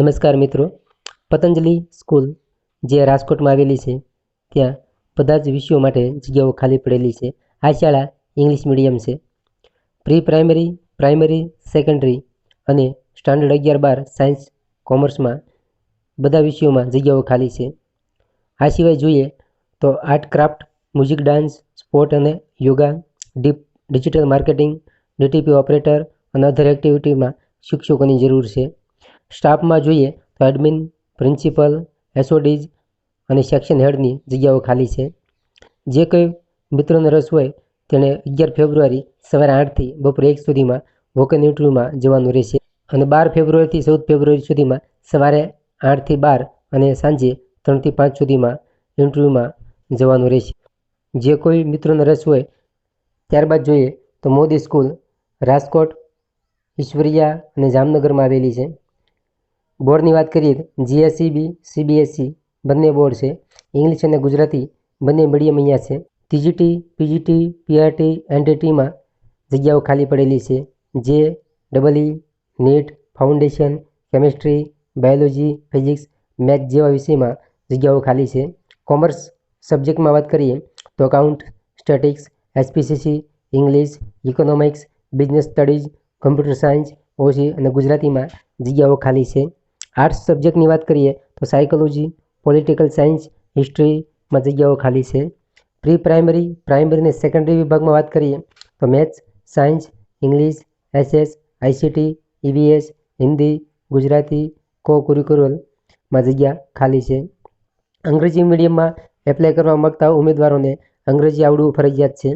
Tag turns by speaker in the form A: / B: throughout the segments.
A: નમસ્કાર મિત્રો. પતંજલિ સ્કૂલ, જે રાજકોટમાં આવેલી છે, ત્યાં બધા જ વિષયો માટે જગ્યાઓ ખાલી પડેલી છે. આ શાળા ઇંગ્લિશ મીડિયમ છે. પ્રી પ્રાઇમરી પ્રાઇમરી, સેકન્ડરી અને સ્ટાન્ડર્ડ અગિયાર બાર સાયન્સ, કોમર્સમાં બધા વિષયોમાં જગ્યાઓ ખાલી છે. આ સિવાય જોઈએ તો art, craft, music, dance, sport અને yoga, deep, digital marketing, DTP operator અને અધર એક્ટિવિટીમાં શિક્ષકોની જરૂર છે. સ્ટાફમાં જોઈએ તો એડમિન, પ્રિન્સિપલ, એસઓડીઝ અને સેક્શન હેડની જગ્યાઓ ખાલી છે. જે કોઈ મિત્રોને રસ હોય તેણે અગિયાર ફેબ્રુઆરી સવારે આઠથી બપોરે એક સુધીમાં વોકન ઇન્ટરવ્યૂમાં જવાનું રહેશે અને બાર ફેબ્રુઆરીથી ચૌદ ફેબ્રુઆરી સુધીમાં સવારે આઠથી બાર અને સાંજે ત્રણથી પાંચ સુધીમાં ઇન્ટરવ્યૂમાં જવાનું રહેશે. જે કોઈ મિત્રોને રસ હોય ત્યારબાદ જોઈએ તો મોદી સ્કૂલ રાજકોટ, ઈશ્વરિયા અને જામનગરમાં આવેલી છે. બોર્ડની વાત કરીએ તો જીએસસીબી સીબીએસસી બંને બોર્ડ છે. ઇંગ્લિશ અને ગુજરાતી બંને મીડિયમ અહીંયા છે. ટીજીટી પીજીટી પીઆરટી એનટીટીમાં જગ્યાઓ ખાલી પડેલી છે. જે double e NEET foundation chemistry biology physics math જેવા વિષયમાં જગ્યાઓ ખાલી છે. કોમર્સ સબ્જેક્ટમાં વાત કરીએ તો account statistics SPCC English economics business studies computer science OC અને ગુજરાતીમાં જગ્યાઓ ખાલી છે. આર્ટ્સ સબ્જેક્ટની વાત કરીએ, તો સાયકોલોજી પોલિટિકલ સાયન્સ હિસ્ટ્રીમાં જગ્યાઓ ખાલી છે. પ્રી પ્રાઇમરી પ્રાઇમરી અને સેકન્ડરી વિભાગમાં વાત કરીએ, તો maths science English SS ICT EVS Hindi Gujarati કો કરિક્યુલરમાં જગ્યા ખાલી છે. અંગ્રેજી મીડિયમમાં એપ્લાય કરવા માગતા ઉમેદવારોને અંગ્રેજી આવડવું ફરજિયાત છે.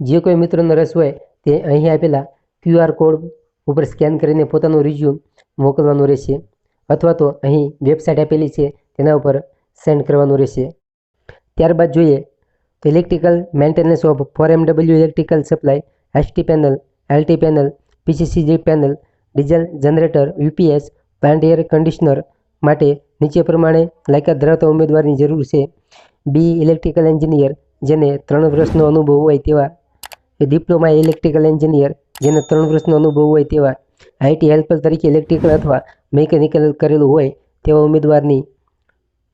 A: જે કોઈ મિત્રોને રસ હોય, તે અહીં આપેલા ક્યુઆર કોડ ઉપર સ્કેન કરીને પોતાનું રિઝ્યુમ મોકલવાનું રહેશે. અથવા તો અહીં વેબસાઇટ આપેલી છે, તેના ઉપર સેન્ડ કરવાનું રહેશે. ત્યારબાદ જોઈએ તો electrical maintenance of four MW electrical supply ST panel LT panel PCCG panel diesel generator UPS plant air conditioner માટે નીચે પ્રમાણે લાયકાત ધરાવતા ઉમેદવારની જરૂર છે. બી ઇલેક્ટ્રિકલ એન્જિનિયર જેને ત્રણ વર્ષનો અનુભવ હોય તેવા ડિપ્લોમા ઇલેક્ટ્રિકલ એન્જિનિયર જેને ત્રણ વર્ષનો અનુભવ હોય તેવા આઈટી હેલ્પર તરીકે ઇલેક્ટ્રિકલ અથવા મિકેનિકલ કરેલું હોય તેવા ઉમેદવારની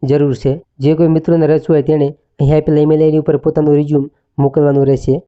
A: જરૂર છે. જે કોઈ મિત્રોને રસ હોય તેણે અહીં આપેલા ઈમેલ આઈડી ઉપર પોતાનું રિઝ્યુમ મોકલવાનું રહેશે.